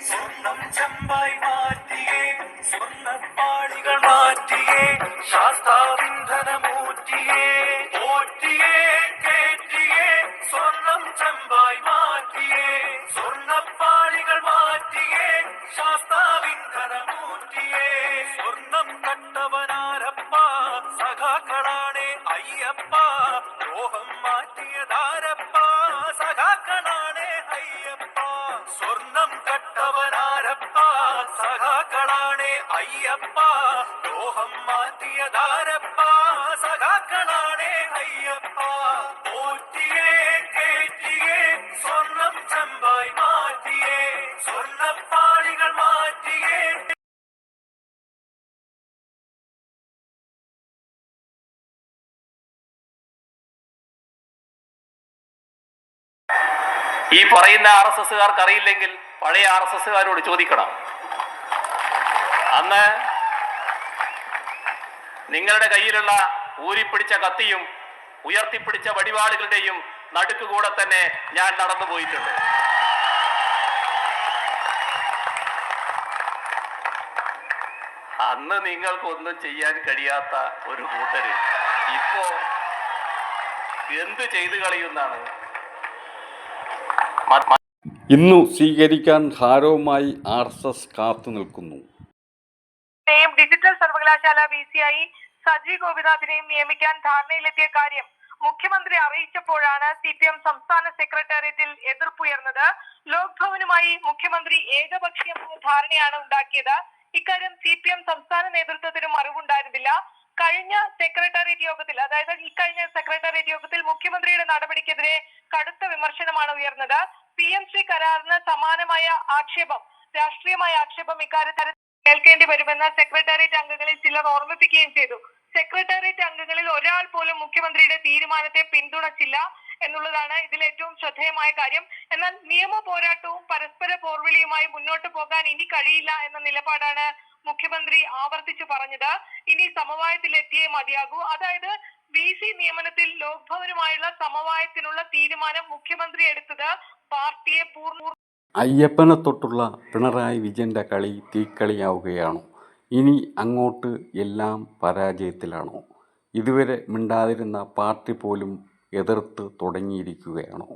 சொர்ணம் செம்பாய் மாற்றியே சொர்ண பாடிகள் மாற்றியே சாஸ்தாவின் தனமூர்த்தியே போற்றியே கேட்டியே சொர்ணம் செம்பாய் மாற்றியே சொர்ண பாடிகள் மாற்றியே சாஸ்தாவின் தனமூர்த்தியே. சொர்ணம் கட்டவனாரப்பா சகாக்களானே ஐயப்பா ரோகம் மாற்றியதாரப்பா சகாக்களா சொர்ணம் கட்டவனாரப்பா சகாக்களானே ஐயப்பா லோகம் மாத்தியதாரப்பா சகாக்களானே ஐயப்பா போற்றியே கேட்டியே சொர்ணம் செம்பாய் மாற்றியே சொர்ணப்பாளிகள் மாற்றியே ഈ പറയുന്ന ആർ എസ് എസ്സുകാർക്ക് അറിയില്ലെങ്കിൽ പഴയ ആർ എസ് എസ്സുകാരോട് ചോദിക്കണം. അന്ന് നിങ്ങളുടെ കയ്യിലുള്ള ഊരിപ്പിടിച്ച കത്തിയും ഉയർത്തിപ്പിടിച്ച വടിവാളുകളുടെയും നടുക്കുകൂടെ തന്നെ ഞാൻ നടന്നു പോയിട്ടുണ്ട്. അന്ന് നിങ്ങൾക്കൊന്നും ചെയ്യാൻ കഴിയാത്ത ഒരു കൂട്ടര്. ഇപ്പോ എന്ത് ചെയ്തു കളയുന്നാണ് ഇന്നു സ്വീകരിക്കാൻ ഹാരവുമായി ആർ എസ് എസ് കാത്തു നിൽക്കുന്നു. ഡിജിറ്റൽ സർവകലാശാല വി സി ഐ സജി ഗോപിനാഥിനെയും നിയമിക്കാൻ ധാരണയിലെത്തിയ കാര്യം മുഖ്യമന്ത്രി അറിയിച്ചപ്പോഴാണ് സി പി എം സംസ്ഥാന സെക്രട്ടേറിയറ്റിൽ എതിർപ്പുയർന്നത്. ലോക് ഭവനുമായി മുഖ്യമന്ത്രി ഏകപക്ഷീയമായ ധാരണയാണ് ഉണ്ടാക്കിയത്. ഇക്കാര്യം സി പി എം സംസ്ഥാന നേതൃത്വത്തിനും അറിവുണ്ടായിരുന്നില്ല. കഴിഞ്ഞ സെക്രട്ടേറിയറ്റ് യോഗത്തിൽ അതായത് ഇക്കഴിഞ്ഞ സെക്രട്ടേറിയറ്റ് യോഗത്തിൽ മുഖ്യമന്ത്രിയുടെ നടപടിക്കെതിരെ കടുത്ത വിമർശനമാണ് ഉയർന്നത്. പി എം സി കരാറിന് സമാനമായ ആക്ഷേപം രാഷ്ട്രീയമായ ആക്ഷേപം ഇക്കാര്യത്തിൽ കേൾക്കേണ്ടി വരുമെന്ന് സെക്രട്ടേറിയറ്റ് അംഗങ്ങളിൽ ചിലർ ഓർമ്മിപ്പിക്കുകയും ചെയ്തു. സെക്രട്ടേറിയറ്റ് അംഗങ്ങളിൽ ഒരാൾ പോലും മുഖ്യമന്ത്രിയുടെ തീരുമാനത്തെ പിന്തുണച്ചില്ല എന്നുള്ളതാണ് ഇതിൽ ഏറ്റവും ശ്രദ്ധേയമായ കാര്യം. എന്നാൽ നിയമ പോരാട്ടവും പരസ്പര പോർവിളിയുമായി മുന്നോട്ട് പോകാൻ ഇനി കഴിയില്ല എന്ന നിലപാടാണ് മുഖ്യമന്ത്രി ആവർത്തിച്ചു പറഞ്ഞത്. ഇനി സമവായത്തിലെത്തിയേ മതിയാകൂ. അതായത് വി സി നിയമനത്തിൽ ലോക്ഭവനുമായുള്ള സമവായത്തിനുള്ള തീരുമാനം മുഖ്യമന്ത്രി എടുത്തത് പാർട്ടിയെ പൂർണ അയ്യപ്പനെ തൊട്ടുള്ള പിണറായി വിജയന്റെ കളി തീക്കളിയാവുകയാണോ. ഇനി അങ്ങോട്ട് എല്ലാം പരാജയത്തിലാണോ? ഇതുവരെ മിണ്ടാതിരുന്ന പാർട്ടി പോലും എതിർത്ത് തുടങ്ങിയിരിക്കുകയാണോ?